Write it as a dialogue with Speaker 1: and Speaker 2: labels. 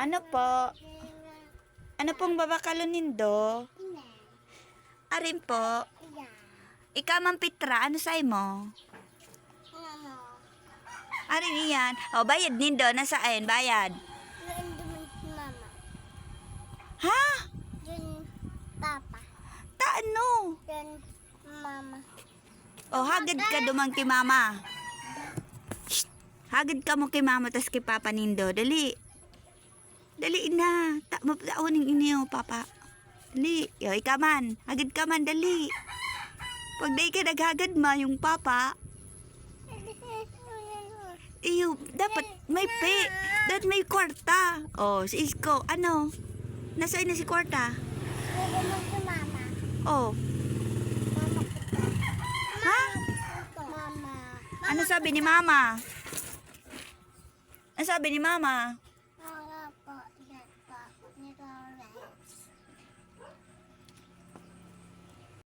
Speaker 1: Ano po? Ano pong babakalo nindo? Arin po. Ikaw man Petra, ano say mo? Arin iyan. O, bayad nindo. Nasaan? Bayad. Ha?
Speaker 2: Yun papa.
Speaker 1: Ta ano?
Speaker 2: Yun mama.
Speaker 1: O, hagad ka dumang kay mama. Shh. Hagad ka mo kay mama tas kay papa nindo. Dali. Dali na. Ta mapatawanin inyo, papa. Dali. Yo, ikaw man. Hagad ka man, dali. Pag di ka naghagad ma, yung papa, iyo, dapat may pe. Dapat may kwarta. Oh, si Isko, ano? Nasaan na si kwarta?
Speaker 2: Mama.
Speaker 1: Oh,
Speaker 2: Mama
Speaker 1: ha?
Speaker 2: Mama.
Speaker 1: Ano sabi ni mama? Ano sabi ni mama?